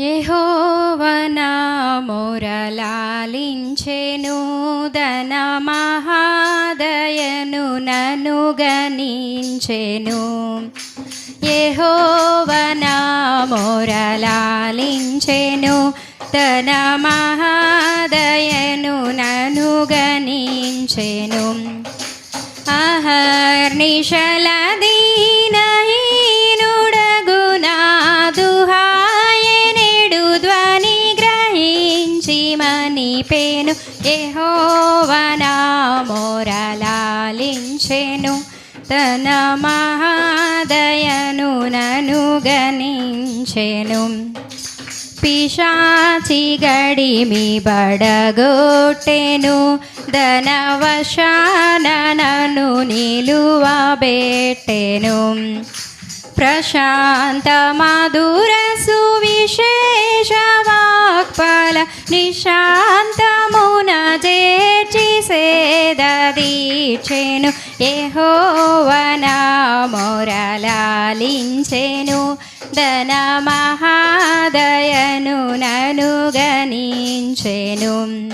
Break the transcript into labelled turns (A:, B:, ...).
A: యెహోవనా మొరలాలించెను దన మహాదయను నను గణించెను. యెహోవనా మొరలాలించెను తన మహాదయను నను గణించెను. అహర్నిశల మనిపేను యెహోవనా మొరలాలించెను తన మహాదయను నను గణించెను పిశాచి గడిమి బడగొట్టెను. ధనవశానను నిలువబెట్టెను ప్రశాంత మధుర సువిశేష నిశాంతమున చేర్చి సేదీచెను యెహోవనా మొరలాలించెను ధన మహాదయను నను గణించెను